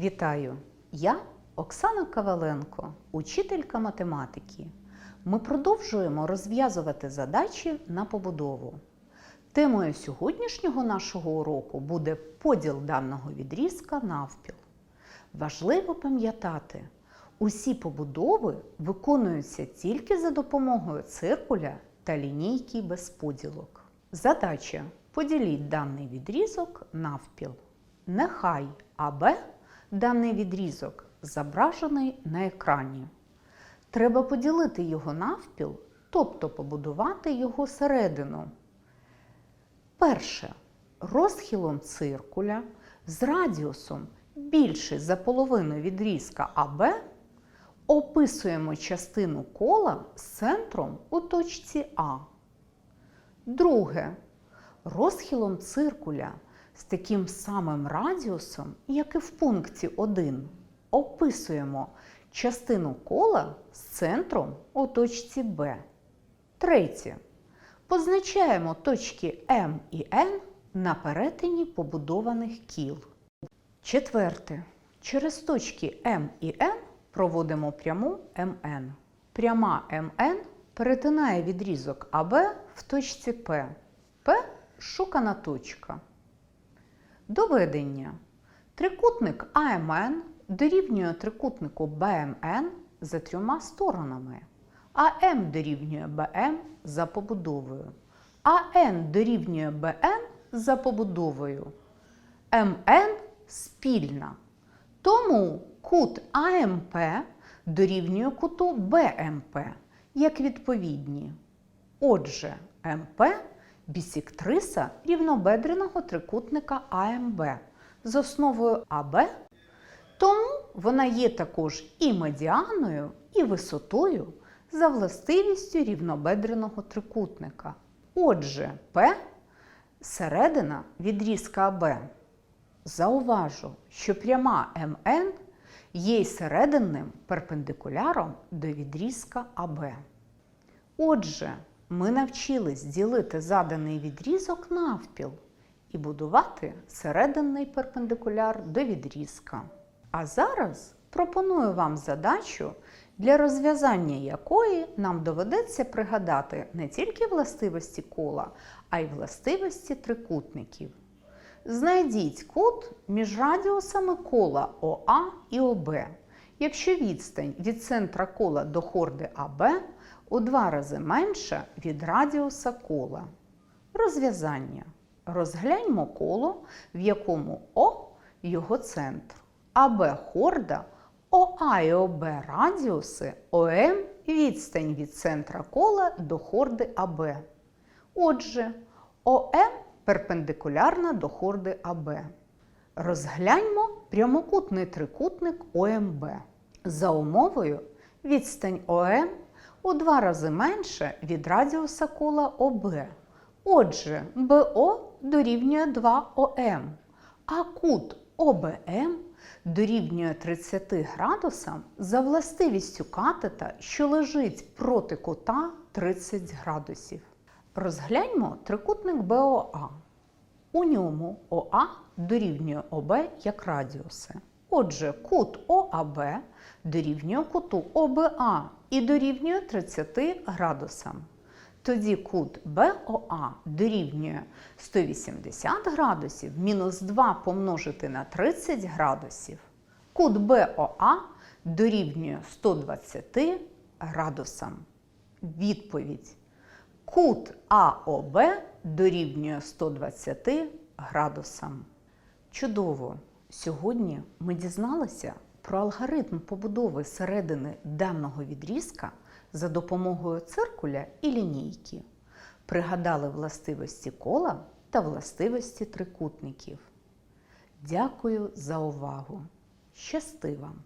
Вітаю! Я Оксана Коваленко, учителька математики. Ми продовжуємо розв'язувати задачі на побудову. Темою сьогоднішнього нашого уроку буде поділ даного відрізка навпіл. Важливо пам'ятати, усі побудови виконуються тільки за допомогою циркуля та лінійки без поділок. Задача поділіть даний відрізок навпіл. Нехай АБ даний відрізок зображений на екрані. Треба поділити його навпіл, тобто побудувати його середину. Перше. Розхилом циркуля з радіусом більше за половину відрізка АБ описуємо частину кола з центром у точці А. Друге. Розхилом циркуля з таким самим радіусом, як і в пункті 1, описуємо частину кола з центром у точці Б. Третє. Позначаємо точки М і Н на перетині побудованих кіл. Четверте. Через точки М і Н проводимо пряму МН. Пряма МН перетинає відрізок АБ в точці П. П шукана точка. Доведення. Трикутник АМН дорівнює трикутнику БМН за трьома сторонами. АМ дорівнює БМ за побудовою. АН дорівнює БН за побудовою. МН спільна. Тому кут АМП дорівнює куту БМП як відповідні. Отже, МП бісектриса рівнобедреного трикутника АМБ з основою АБ, тому вона є також і медіаною, і висотою за властивістю рівнобедреного трикутника. Отже, П середина відрізка АБ. Зауважу, що пряма МН є серединним перпендикуляром до відрізка АБ. Отже, ми навчились ділити заданий відрізок навпіл і будувати серединний перпендикуляр до відрізка. А зараз пропоную вам задачу, для розв'язання якої нам доведеться пригадати не тільки властивості кола, а й властивості трикутників. Знайдіть кут між радіусами кола ОА і ОБ, якщо відстань від центра кола до хорди АБ у два рази менша від радіуса кола. Розв'язання. Розгляньмо коло, в якому О його центр, АБ хорда, ОА і ОБ радіуси, ОМ відстань від центра кола до хорди АБ. Отже, ОМ перпендикулярна до хорди АБ. Розгляньмо прямокутний трикутник ОМБ. За умовою відстань ОМ у два рази менше від радіуса кола ОБ. Отже, БО дорівнює 2ОМ, а кут ОБМ дорівнює 30 градусам за властивістю катета, що лежить проти кута 30 градусів. Розгляньмо трикутник БОА. У ньому ОА дорівнює ОБ як радіуси. Отже, кут ОАБ дорівнює куту ОБА і дорівнює 30 градусам. Тоді кут БОА дорівнює 180 градусів мінус 2 помножити на 30 градусів. Кут БОА дорівнює 120 градусам. Відповідь. Кут АОБ дорівнює 120 градусам. Чудово! Сьогодні ми дізналися про алгоритм побудови середини даного відрізка за допомогою циркуля і лінійки. Пригадали властивості кола та властивості трикутників. Дякую за увагу! Щасти вам!